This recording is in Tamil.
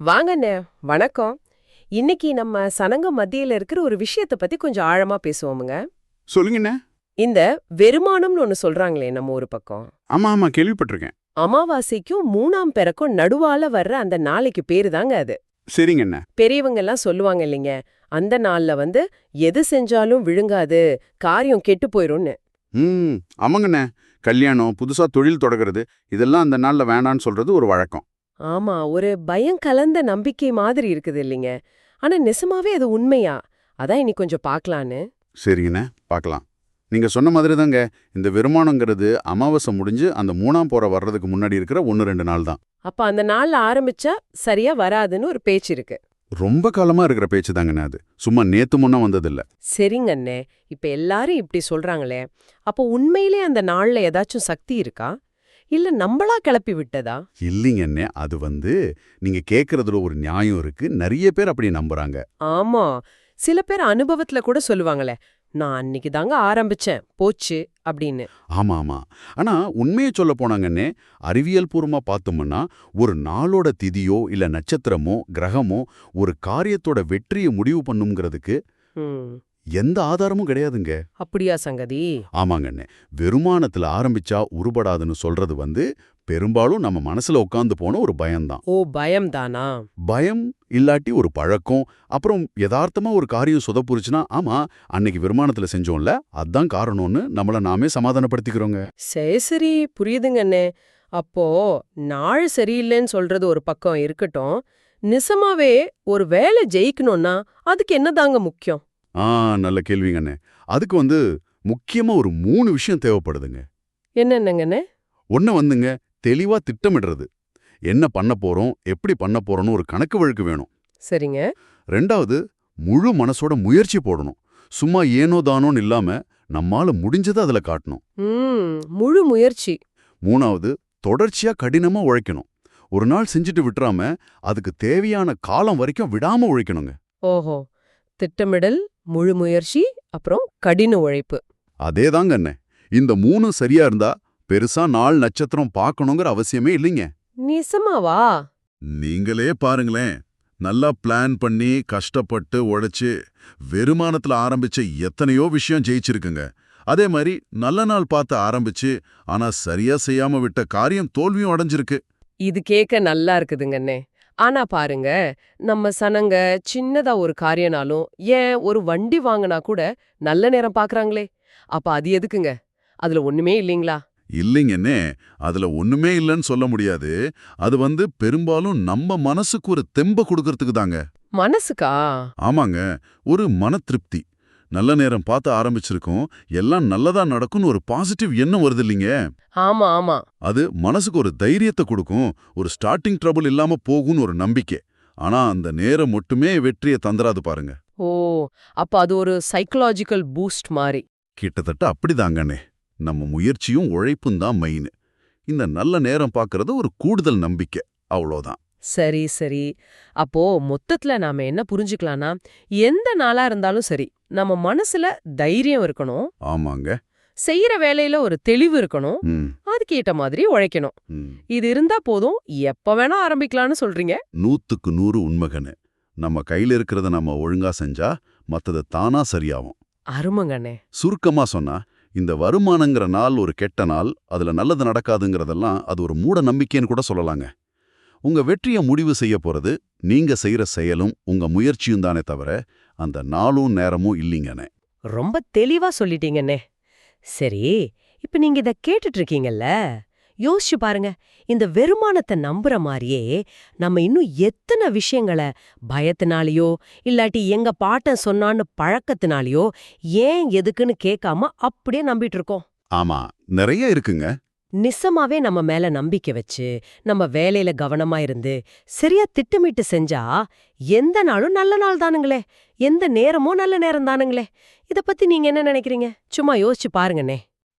வாங்கண்ணே வணக்கம். இன்னைக்கு நம்ம சனங்க மத்தியில இருக்கிற ஒரு விஷயத்தை பத்தி கொஞ்சம் ஆழமா பேசுவோமுங்க. சொல்லுங்கண்ணே. இந்த வெறுமானம்னு ஒன்னு சொல்றாங்களே நம்ம ஒரு பக்கம். ஆமா ஆமா கேள்விப்பட்டிருக்கேன். அமாவாசைக்கும் மூணாம் பிறக்கும் நடுவால வர்ற அந்த நாளைக்கு பேரு தாங்க அது. சரிங்கண்ணே. பெரியவங்க எல்லாம் சொல்லுவாங்க இல்லைங்க அந்த நாள்ல வந்து எது செஞ்சாலும் விழுங்காது காரியம் கெட்டு போயிரும்னு. ம் ஆமாங்கண்ணே. கல்யாணம் புதுசா தொழில் தொடங்குறது இதெல்லாம் அந்த நாள்ல வேணான்னு சொல்றது ஒரு வழக்கம். ஆமா ஒரு பயம் கலந்த நம்பிக்கை மாதிரி இருக்குது இல்லைங்க. ஆனா நிசமாவே அது உண்மையா? அதான் இன்னைக்கு கொஞ்சம் பார்க்கலான்னு. சரிங்கண்ணே பார்க்கலாம். நீங்க சொன்ன மாதிரி தாங்க இந்த வெறுமானங்கிறது அமாவாசை முடிஞ்சு அந்த மூணாம் போற வர்றதுக்கு முன்னாடி இருக்கிற ஒன்று ரெண்டு நாள் தான். அப்ப அந்த நாள்ல ஆரம்பிச்சா சரியா வராதுன்னு ஒரு பேச்சு இருக்கு. ரொம்ப காலமா இருக்கிற பேச்சு தாங்கண்ணே அது. சும்மா நேத்து முன்ன வந்ததில்ல. சரிங்க அண்ணே. இப்ப எல்லாரும் இப்படி சொல்றாங்களே. அப்போ உண்மையிலே அந்த நாள்ல ஏதாச்சும் சக்தி இருக்கா? இல்ல நம்மளா கிளப்பி விட்டதா? இல்லைங்கண்ணே அது வந்து நீங்க கேக்குறதுல ஒரு நியாயம் இருக்கு. நிறைய பேர் அப்படி நம்புறாங்க. ஆமா. சில பேர் அனுபவத்துல கூட சொல்லுவாங்களே நான் அன்னைக்கு தாங்க ஆரம்பிச்சேன் போச்சு அப்படின்னு. ஆமா ஆமா. ஆனா உண்மையை சொல்ல போனாங்கன்னே அறிவியல் பூர்வமா பார்த்தோம்னா ஒரு நாளோட திதியோ இல்ல நட்சத்திரமோ கிரகமோ ஒரு காரியத்தோட வெற்றியை முடிவு பண்ணுங்கிறதுக்கு எந்த ஆதாரமும் கிடையாதுங்க. அப்படியா சங்கதி? ஆமாங்கண்ணே வெறுமானத்துல ஆரம்பிச்சா உருப்படாதுன்னு சொல்றது வந்து பெரும்பாலும் நம்ம மனசுல உட்காந்து போன ஒரு பயம்தான். ஓ பயம் தானா பயம் இல்லாட்டி ஒரு பழக்கம் அப்புறம் யதார்த்தமா ஒரு காரியம் சொதப்புருச்சுன்னா ஆமா அன்னைக்கு வெறுமானத்துல செஞ்சோம்ல அதான் காரணம்னு நம்மள நாமே சமாதானப்படுத்திக்கிறோங்க. சரி சரி புரியுதுங்க அண்ணே. அப்போ நாள் சரியில்லைன்னு சொல்றது ஒரு பக்கம் இருக்கட்டும். நிசமாவே ஒரு வேலை ஜெயிக்கணும்னா அதுக்கு என்னதாங்க முக்கியம்? ஆ நல்ல கேள்விங்கண்ணே அதுக்கு வந்து முக்கியமா ஒரு மூணு விஷயம் தேவைப்படுதுங்க. என்னென்னங்கண்ணே? ஒண்ணு வந்துங்க தெளிவா திட்டமிடுறது. என்ன பண்ண போறோம் எப்படி பண்ண போறோம்னு ஒரு கணக்கு வழக்கு வேணும். சரிங்க. ரெண்டாவது முழு மனசோட முயற்சி போடணும். சும்மா ஏனோ தானோன்னு இல்லாம நம்மால முடிஞ்சதை அதுல காட்டணும். முழு முயற்சி. மூணாவது தொடர்ச்சியா கடினமா உழைக்கணும். ஒரு நாள் செஞ்சுட்டு விட்டுறாம அதுக்கு தேவையான காலம் வரைக்கும் விடாம உழைக்கணுங்க. ஓஹோ திட்டமிடல் முழு முயற்சி அப்புறம் கடின உழைப்பு. அதேதாங்க அண்ணே. இந்த மூணும் சரியா இருந்தா பெருசா நாள் நட்சத்திரம் பார்க்கணுங்கிற அவசியமே இல்லைங்க. நிசமாவா? நீங்களே பாருங்களேன். நல்லா பிளான் பண்ணி கஷ்டப்பட்டு உழைச்சு வெறுமானத்துல ஆரம்பிச்ச எத்தனையோ விஷயம் ஜெயிச்சிருக்குங்க. அதே மாதிரி நல்ல நாள் பார்த்து ஆரம்பிச்சு ஆனா சரியா செய்யாம விட்ட காரியம் தோல்வியும் அடைஞ்சிருக்கு. இது கேட்க நல்லா இருக்குதுங்கண்ணே ஆனா பாருங்க நம்ம சனங்க சின்னதா ஒரு காரியனாலும் ஏன் ஒரு வண்டி வாங்கினா கூட நல்ல நேரம் பாக்குறாங்களே? அப்ப அது எதுக்குங்க? அதுல ஒண்ணுமே இல்லீங்களா? இல்லைங்கன்னே அதுல ஒண்ணுமே இல்லைன்னு சொல்ல முடியாது. அது வந்து பெரும்பாலும் நம்ம மனசுக்கு ஒரு தெம்ப கொடுக்கறதுக்கு தாங்க மனசுக்கா? ஆமாங்க ஒரு மன திருப்தி. நல்ல நேரம் பார்த்து ஆரம்பிச்சிருக்கோம். எல்லாம் நல்லதா நடக்கும்னு ஒரு பாசிட்டிவ் எண்ணம் வருது இல்லைங்க. ஆமா ஆமா. அது மனசுக்கு ஒரு தைரியத்தை கொடுக்கும். ஒரு ஸ்டார்டிங் ட்ரபிள் இல்லாம போகும்னு ஒரு நம்பிக்கை. ஆனா அந்த நேரம் மட்டுமே வெற்றியை தந்துராது பாருங்க. ஓ அப்ப அது ஒரு சைக்கலாஜிக்கல் பூஸ்ட் மாதிரி கிட்டத்தட்ட அப்படிதாங்கண்ணே. நம்ம முயற்சியும் உழைப்பும் தான் மெயின் இந்த நல்ல நேரம் பார்க்கறது ஒரு கூடுதல் நம்பிக்கை. அவ்வளோதான். சரி சரி. அப்போ மொத்தத்துல நாம என்ன புரிஞ்சுக்கலாம்னா எந்த நாளா இருந்தாலும் சரி நம்ம மனசுல தைரியம் இருக்கணும். ஆமாங்க. செய்யற வேலையில ஒரு தெளிவு இருக்கணும். ம். அதுக்கேத்த மாதிரி உழைக்கணும். இது இருந்தா போதும் எப்ப வேணா ஆரம்பிக்கலாம்னு சொல்றீங்க. நூத்துக்கு நூறு உண்மைகன்னு. நம்ம கையில இருக்கிறத நம்ம ஒழுங்கா செஞ்சா மத்தது தானா சரியாகும். அருமங்கண்ணே. சுருக்கமா சொன்னா இந்த வருமானங்கிற நாள் ஒரு கெட்ட நாள் அதுல நல்லது நடக்காதுங்கிறதெல்லாம் அது ஒரு மூட நம்பிக்கைன்னு கூட சொல்லலாங்க. உங்க வெற்றியை முடிவு செய்ய போறது நீங்க செய்யற செயலும் உங்க முயற்சியும் தானே தவிர அந்த நாளும் நேரமும் இல்லைங்கண்ணே. ரொம்ப தெளிவா சொல்லிட்டீங்கண்ணே. சரி இப்ப நீங்க இத கேட்டுட்டு இருக்கீங்கல்ல? யோசிச்சு பாருங்க இந்த வெறுமானத்தை நம்புற மாதிரியே நம்ம இன்னும் எத்தனை விஷயங்களை பயத்தினாலேயோ இல்லாட்டி எங்க பாட்டன் சொன்னான்னு பழக்கத்தினாலேயோ ஏன் எதுக்குன்னு கேட்காம அப்படியே நம்பிட்டு இருக்கோம். ஆமா நிறைய இருக்குங்க. நிசமாவே நம்ம மேல நம்பிக்கை வச்சு நம்ம வேலையில கவனமா இருந்து சரியா திட்டமிட்டு செஞ்சா எந்த நாளும் நல்ல நாள் தானுங்களே. எந்த நேரமும் நல்ல நேரம் தானுங்களே. இத பத்தி நீங்க என்ன நினைக்கிறீங்க? சும்மா யோசிச்சு பாருங்கண்ணே.